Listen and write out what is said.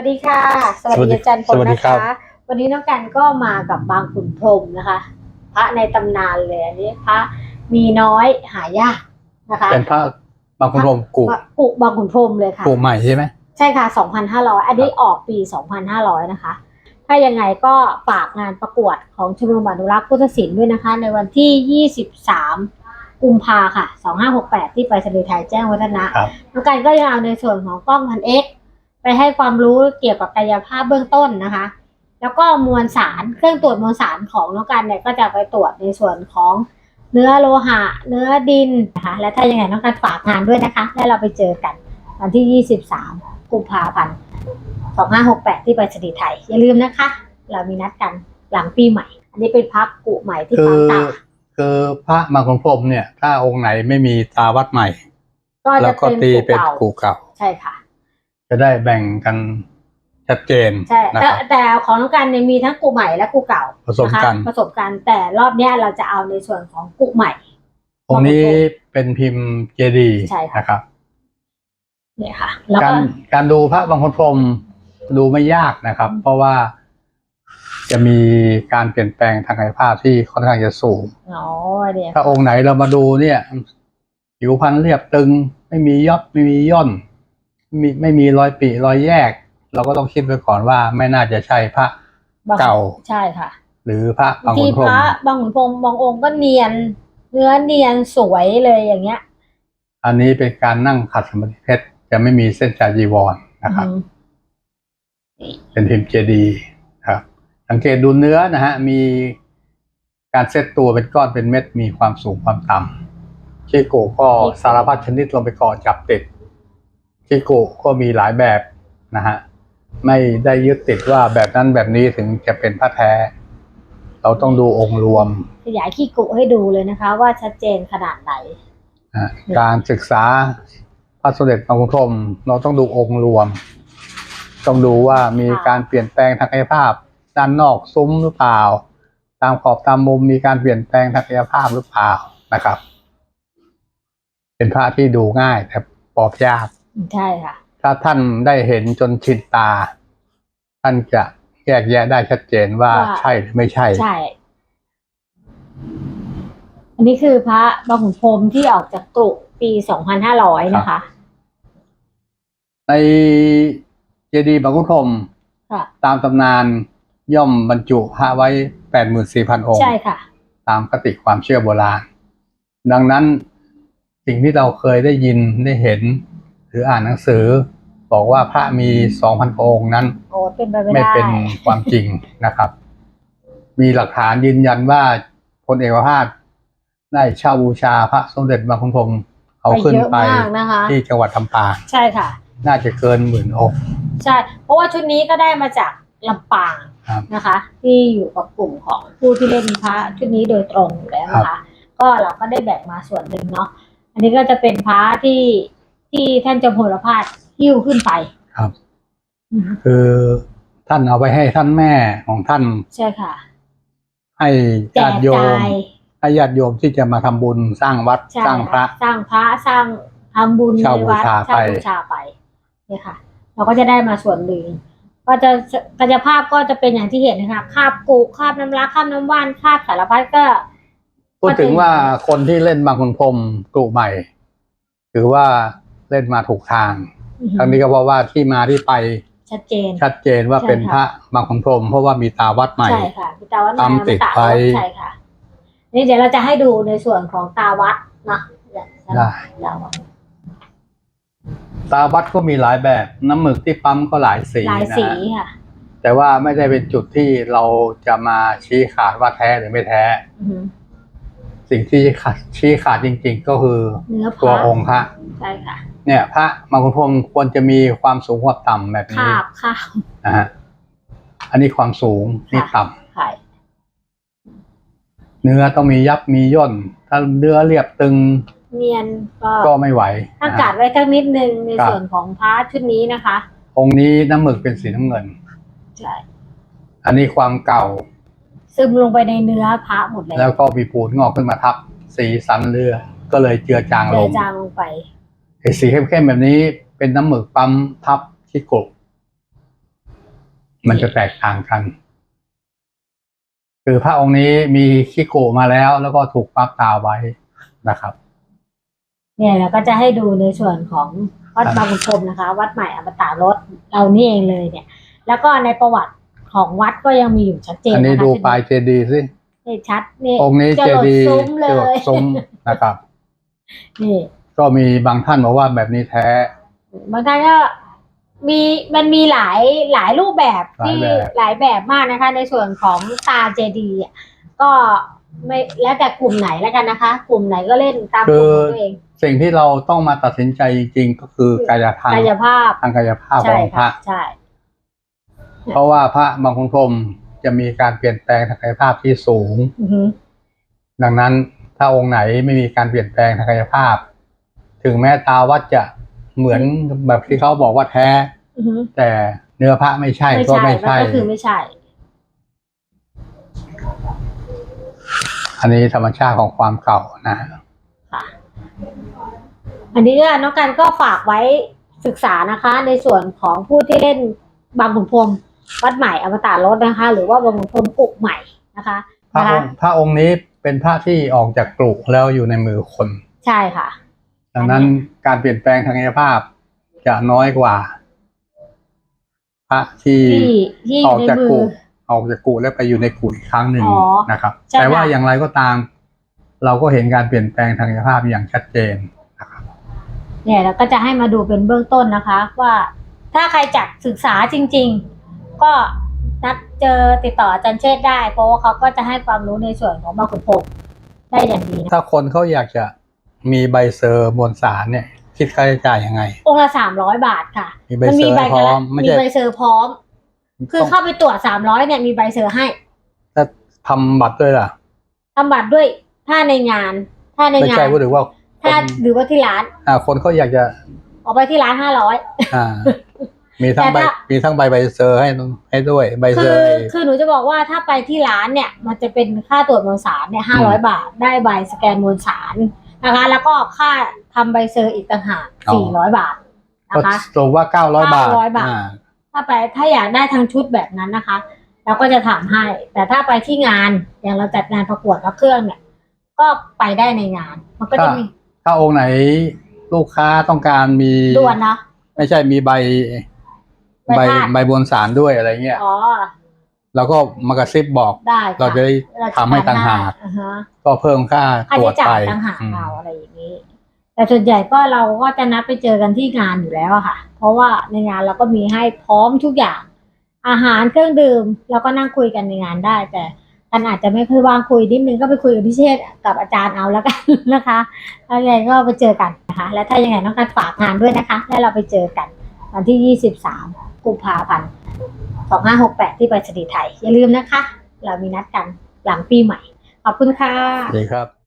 วัสดีค่ะ สวัสสวัสดีดีอาจารย์พลสวัสดีนะครัคะบวันนี้น้องกันก็มากับบางขุนพรหมนะคะ พระในตำนานเลยอันนี้พระมีน้อยหายากนะคะ เป็นพระบางคนรมกุพระกุบางขุนพรหมเลยค่ะกุใหม่ใช่ไหมใช่ค่ะ 2,500 อันนี้ออกปี 2,500 นะคะ ถ้ายังไงก็ฝากงานประกวดของชมรมอนุรักษ์พุทธศิลป์ด้วยนะคะ ในวันที่ 23กุมภาค่ะ 2568 ที่ไปรษณีย์ไทยแจ้งวัฒนะครับน้องกันก็ยังเอาในส่วนของกล้องพันเอ็กไป ให้ความรู้เกี่ยวกับกายภาพเบื้องต้นนะคะ แล้วก็มวลสารเครื่องตรวจมวลสารของน้องกันเนี่ยก็จะไปตรวจในส่วนของเนื้อโลหะ เนื้อดินนะคะและถ้ายังไงน้องกันฝากงานด้วยนะคะ แล้วเราไปเจอกันวันที่ 23 กุมภาพันธ์ 2568 ที่ไปรษณีย์ไทย อย่าลืมนะคะ เรามีนัดกันหลังปีใหม่ อันนี้เป็นพักกุใหม่ที่คืปาองตาคือพระบางคนพรมเนี่ย ถ้าองค์ไหนไม่มีตาวัดใหม่ ก็แล้จะวก็เป็นตีกุเป็นเก่ากูเก่าใช่ค่ะ จะได้แบ่งกันชัดเจนใช่นะแต่ครับ แต่ของน้องกันเนี่ยมีทั้งกุใหม่และกุเก่าผสมกันนะคะผสมกันแต่รอบเนี้ยเราจะเอาในส่วนของกุใหม่ องค์นี้เป็นพิมพ์เจดีย์ใช่ค่ะ นะครับ เนี่ยค่ะ แล้วกาก็รการดูพระบางคนพรมดูไม่ยากนะครับ เพราะว่าจะมีการเปลี่ยนแปลงทางกายภาพที่ค่อนข้างจะสูง อ๋อเนี่ยถ้าองค์ไหนเรามาดูเนี่ย ผิวพรรณเรียบตึง ไม่มียอดไม่มีย่นไมมีไม่มีรอยปีรอยแยก เราก็ต้องคิดไว้ก่อนว่าไม่น่าจะใช่พระบางเก่าใช่ค่ะ หรือพระบางที่คนพรพหมระบางขุนพรหมบางองค์ก็เนียน เนื้อเนียนสวยเลยอย่างเงี้ย อันนี้เป็นการนั่งขัดสมาธิเพชรจะไม่มีเส้นจาจีวรนะครับอืมเป็นพิมพ์เจดีย์ครับ สังเกตดูเนื้อนะฮะ มีการเซตตัวเป็นก้อนเป็นเม็ดมีความสูงความต่ำชิโกะก็สารพัดชนิดลงไปเกาะจับติด ชิโกะก็มีหลายแบบนะฮะไม่ได้ยึดติดว่าแบบนั้นแบบนี้ถึงจะเป็นพระแท้ เราต้องดูองค์รวม ขยายขี้กุให้ดูเลยนะคะ ว่าชัดเจนขนาดไหนนะฮะการศึกษาพระสมเด็จพระพุทธพรหมเราต้องดูองค์รวม ต้องดูว่ามีค่ะการเปลี่ยนแปลงทางกายภาพ ด้านนอกซุ้มหรือเปล่า ตามขอบตามมุมมีการเปลี่ยนแปลงทางกายภาพหรือเปล่านะครับ เป็นพระที่ดูง่ายแต่ปอบยาก ใช่ค่ะ ถ้าท่านได้เห็นจนชินตา ท่านจะแยกแยะได้ชัดเจนว่าว่า ใช่หรือไม่ใช่ ใช่ อันนี้คือพระบางขุนพรหมที่ออกจากกรุปี2500นะคะ ในเจดีย์บางขุนพรหมค่ะ ตามตำนานย่อมบรรจุพระไว้แปดหมื่นสี่พันองค์ ใช่ค่ะ ตามคติความเชื่อโบราณ ดังนั้นสิ่งที่เราเคยได้ยินได้เห็น หรืออ่านหนังสือ บอกว่าพระมีสองพันองค์นั้นโอ้เป็นไปไม่ไม่ได้เป็นความจริงนะครับ มีหลักฐานยืนยันว่าพลเอกประภาสได้เช่าบูชาพระสมเด็จพระคุณพรหมเอาขึ้นเยอะไปมากนะคะ ที่จังหวัดลำปางใช่ค่ะ น่าจะเกินหมื่นองค์ ใช่ เพราะว่าชุดนี้ก็ได้มาจากลำปางครับ นะคะ ที่อยู่กับกลุ่มของผู้ที่เล่นพระชุดนี้โดยตรงอยู่แล้วนะคะ ก็เราก็ได้แบ่งมาส่วนหนึ่งเนาะอันนี้ก็จะเป็นพระที่ ที่ท่านจอมพลพาสหิ้วขึ้นไปครับ อืมคือท่านเอาไปให้ท่านแม่ของท่านใช่ค่ะ ให้แจญากติโยมจ่ายให้ญาติโยมที่จะมาทำบุญสร้างวัดใช่สร้างพระ สร้างพระสร้างทำบุญในเช่าบูวัดชาเช่าไปบูชาไปเนี่ยค่ะ เราก็จะได้มาส่วนหนึ่งก็จะกายภาพก็จะเป็นอย่างที่เห็นนะคะคาบกุคาบน้ำรักคาบน้ำว่านคาบสารพัดก็ พูดถึงว่าคนที่เล่นบางคุณพรหมกลุ่มใหม่ ถือว่า เล่นมาถูกทางทั้งนี้ก็เพราะว่าที่มาที่ไปชัดเจน ชัดเจนว่าใช่เป็นพค่ะระบางคุณพรหมเพราะว่ามีตาวัดใหม่ใช่ค่ะพี่ตาวัดตามติดตาไว้ใช่ค่ะ นี่เดี๋ยวเราจะให้ดูในส่วนของตาวัดเนาะเดี๋ยวได้ตาวัดตาวัดก็มีหลายแบบ น้ำหมึกที่ปั๊มก็หลายสีหลายนะสีฮะค่ะ แต่ว่าไม่ได้เป็นจุดที่เราจะมาชี้ขาดว่าแท้หรือไม่แท้อือหือสิ่งที่ชี้ขาดจริง ๆ ก็คือเนื้อพตัวระองค์พระใช่ค่ะเนี่ย พระบางคุณพรหมควรจะมีความสูงความต่ำแบบนี้คาบคาบนะฮะอันนี้ความสูงนี่ต่ำค่ะเนื้อต้องมียับมีย่น ถ้าเนื้อเรียบตึง เนียนก็ก็ไม่ไหวถ้านะกาฮะดไว้ทั้งนิดนึงในครับส่วนของพระชุดนี้นะคะ องค์นี้น้ำหมึกเป็นสีน้ำเงินใช่อันนี้ความเก่า ซึมลงไปในเนื้อพระหมดเลยแล้วก็มีปูนงอกขึ้นมาทับ สีสันเรือก็เลยเจือจางเจลองจางลงไปไอ้ สีเข้มๆแบบนี้เป็นน้ำหมึกปั๊มทับชิโกะมันจะแตกต่างกัน คือพระองค์นี้มีคิโกะมาแล้ว แล้วก็ถูกปั๊บตาไว้นะครับ เนี่ยเราก็จะให้ดูในส่วนของวัดครับบางขุนพรหมนะคะ วัดใหม่อมตะรถเรานี่เองเลยเนี่ย แล้วก็ในประวัติของวัดก็ยังมีอยู่ชัดเจนอันนี้นะคะดูปลายเจดีย์สินี่ชัดนี่องค์นี้จะเจหลดดีย์ซุ้มเลจะหลดยซุ้มนะครับ นี่ ก็มีบางท่านบอกว่าแบบนี้แท้ บางท่านก็มีมันมีหลายหลายรูปแบบหลายที่แบบ หลายแบบมากนะคะ ในส่วนของตาเจดีย์อะก็ไม่แล้วแต่กลุ่มไหนแล้วกันนะคะ กลุ่มไหนก็เล่นตามกลุ่มของตัวเอง สิ่งที่เราต้องมาตัดสินใจจริง ๆ ก็คือกายภาพกายภาพทางกายภาพขใช่องพค่ะระ ใช่ เพราะว่าพระบางคนพรหมจะมีการเปลี่ยนแปลงทางกายภาพที่สูง อือฮึดังนั้นถ้าองค์ไหนไม่มีการเปลี่ยนแปลงทางกายภาพ ถึงแม้ตาวัดจะเหมือนแบบที่เขาบอกว่าแท้ อือฮึแต่เนื้อพระไม่ใช่ไม่ก็ใช่ไม่มันใช่ ก็คือไม่ใช่ อันนี้ธรรมชาติของความเก่านะ ค่ะ อันนี้ก็น้องกันก็ฝากไว้ศึกษานะคะ ในส่วนของผู้ที่เล่นบางขุนพรหมวัดใหม่อมตะรถนะคะ หรือว่าบางขุนพรหมกุกใหม่นะคะพระนะอคะงค์พระองค์นี้เป็นพระที่ออกจากกรุแล้วอยู่ในมือคน ใช่ค่ะ ดังนั้นการเปลี่ยนแปลงทางกายภาพจะน้อยกว่า พระที่ที่ที่อออยู่กในจากมือกุออกจากกุแล้วไปอยู่ในกุอีกครั้งหนึ่งอ๋อนะครับใช่แต่ว่าค่ะอย่างไรก็ตาม เราก็เห็นการเปลี่ยนแปลงทางกายภาพอย่างชัดเจนนะครับเนี่ยเราก็จะให้มาดูเป็นเบื้องต้นนะคะ ว่าถ้าใครจัดศึกษาจริง ๆ ก็นัดเจอติดต่ออาจารย์เชษฐ์ได้ เพราะว่าเขาก็จะให้ความรู้ในส่วนของบางขุนพรหมได้อย่างดีนะถ้าคนเขาอยากจะ มีใบเซอร์มวลสารเนี่ยคิดค่าใช้จ่ายยังไง องค์ละสามร้อยบาทค่ะมีใบเซอร์ให้พร้อมไม่มีใช่ใบเซอร์พร้อม คือต้องเข้าไปตรวจสามร้อยเนี่ยมีใบเซอร์ให้ถ้าทำบัตรด้วยล่ะทำบัตรด้วยถ้าในงาน ถ้าในไม่งาใช่นพูดถึงว่าคถ้านหรือว่าที่ร้าน อ่า คนเขาอยากจะออกไปที่ร้านห้าร้อยอ่า มีทั้งใบแต่ถ้ามีทั้งใบใบเซอร์ให้ให้ด้วยใบเซคือร์อคือหนูจะบอกว่าถ้าไปที่ร้านเนี่ย มันจะเป็นค่าตรวจมวลสารเนี่ยห้าร้อยบาท ได้ใบสแกนมวลสาร นะคะ แล้วก็ค่าทำใบเซอร์อีกต่างหากสี่ร้อยบาทก็นะคะสรุปว่าเก้าร้อยบาท900บาทอ่าถ้าไปถ้าอยากได้ทั้งชุดแบบนั้นนะคะ เราก็จะถามให้ แต่ถ้าไปที่งานอย่างเราจัดงานประกวดพระเครื่องเนี่ย ก็ไปได้ในงาน มันก็จะมีถ้าองค์ไหนลูกค้าต้องการมีด่วนนะไม่ใช่มีใบใบใบธาตุใบบนสารด้วยอะไรเงี้ยอ๋อ แล้วก็มากระซิบบอก ได้ค่เราจะได้ทำให้ต่างหากอ่าฮะ ก็เพิ่มค่าค่าตรวใช้จจ่าไปยต่างหากอืมเอาอะไรอย่างนี้ แต่ส่วนใหญ่ก็เราก็จะนัดไปเจอกันที่งานอยู่แล้วอะค่ะ เพราะว่าในงานเราก็มีให้พร้อมทุกอย่าง อาหารเครื่องดื่มเราก็นั่งคุยกันในงานได้ แต่ท่านอาจจะไม่ค่อยวางคุยนิดนึงก็ไปคุยกับพี่เชษฐ์กับอาจารย์เอาแล้วกัน นะคะถ้ายังไงก็ไปเจอกันนะคะ และถ้ายังไงน้องการฝากงานด้วยนะคะ แล้วเราไปเจอกันวันที่ 23 กุมภาพันธ์2568 ที่ไปรษณีย์ไทย อย่าลืมนะคะ เรามีนัดกันหลังปีใหม่ ขอบคุณค่ะ ดีครับ